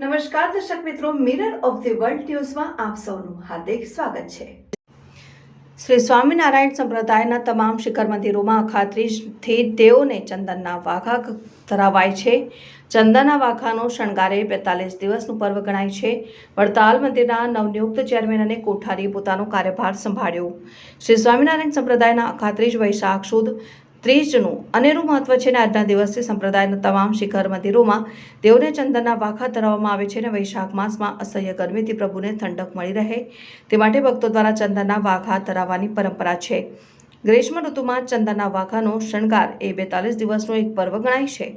નમસ્કાર, દર્શક મિત્રો મિરર ઓફ ધી વર્લ્ડ ન્યૂઝમાં આપ સૌનું હાર્દિક સ્વાગત છે. શ્રી સ્વામિનારાયણ સંપ્રદાયના તમામ શિખર મંદિરોમાં અખાત્રીજથી દેવોને ચંદનના વાઘા ધરાવાય છે. ચંદનના વાઘાનો શણગારે બેતાલીસ દિવસનું પર્વ ગણાય છે. વડતાલ મંદિરના નવનિયુક્ત ચેરમેન અને કોઠારી પોતાનો કાર્યભાર સંભાળ્યો. શ્રી સ્વામિનારાયણ સંપ્રદાયના અખાત્રીજ વૈશાખ સુદ ત્રીજનું અનેરું મહત્વ છે અને આજના દિવસથી સંપ્રદાયના તમામ શિખર મંદિરોમાં દેવને ચંદનના વાઘા ધરાવવામાં આવે છે અને વૈશાખ માસમાં અસહ્ય ગરમીથી પ્રભુને ઠંડક મળી રહે. તે માટે ભક્તો દ્વારા ચંદનના વાઘા ધરાવવાની પરંપરા છે. ગ્રીષ્મ ઋતુમાં ચંદનના વાઘાનો શણગાર એ બેતાલીસ દિવસનો એક પર્વ ગણાય છે.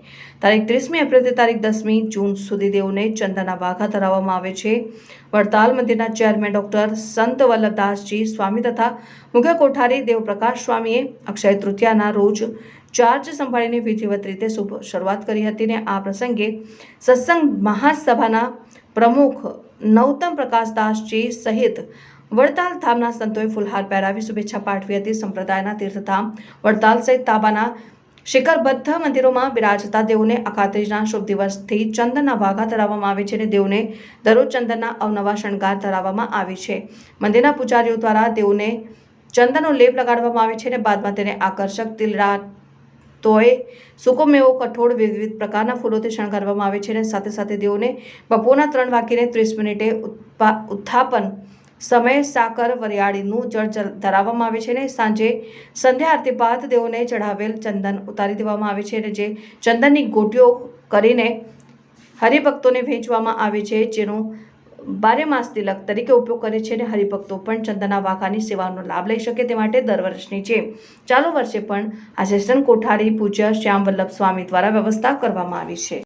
તારીખ ત્રીસમી એપ્રિલથી તારીખ દસમી જૂન સુધી દેવને ચંદનના વાઘા ધરાવવામાં આવે છે. વડતાલ મંદિરના ચેરમેન ડોક્ટર સંત વલ્લભદાસજી સ્વામી તથા મુખ્ય કોઠારી દેવપ્રકાશ સ્વામીએ અક્ષય તૃતીયાના રોજ ચાર્જ સંભાળીને વિધિવત રીતે શરૂઆત કરી હતી ને આ પ્રસંગે સત્સંગ મહાસભાના પ્રમુખ નૌતમ પ્રકાશદાસજી સહિત વડતાલ ધામના સંતોએ ફુલહાર પહેરાવી શુભેચ્છા પાઠવી હતી. સંપ્રદાયના તીર્થધામ વડતાલ સહિત તાબાના શિખરબદ્ધ મંદિરોમાં બિરાજતા દેવોને અકાત્રીજના શુભ દિવસથી ચંદનના વાઘા ધરાવવામાં આવે છે અને દેવને દરરોજ ચંદનના અવનવા શણગાર ધરાવવામાં આવે છે. મંદિરના પૂજારીઓ દ્વારા દેવને ચંદનનો લેપ લગાડવામાં આવે છે અને બાદમાં તેને આકર્ષક તિલરા તોય સૂકો મેવો, કઠોળ વિવિધ પ્રકારના ફૂલોથી શણગારવામાં આવે છે અને સાથે સાથે દેવોને બપોરના ત્રણ વાગીને ત્રીસ મિનિટે ઉત્થાપન સમયે સાકર વરિયાળીનું જળ ધરાવવામાં આવે છે અને સાંજે સંધ્યા આરતી બાદ તેઓને ચઢાવેલ ચંદન ઉતારી દેવામાં આવે છે અને જે ચંદનની ગોટીઓ કરીને હરિભક્તોને વહેંચવામાં આવે છે, જેનો બારે માસ તિલક તરીકે ઉપયોગ કરે છે અને હરિભક્તો પણ ચંદનના વાઘાની સેવાનો લાભ લઈ શકે તે માટે દર વર્ષની જેમ. ચાલુ વર્ષે પણ આસિસ્ટન્ટ કોઠારી પૂજ્ય શ્યામ વલ્લભ સ્વામી દ્વારા વ્યવસ્થા કરવામાં આવી છે.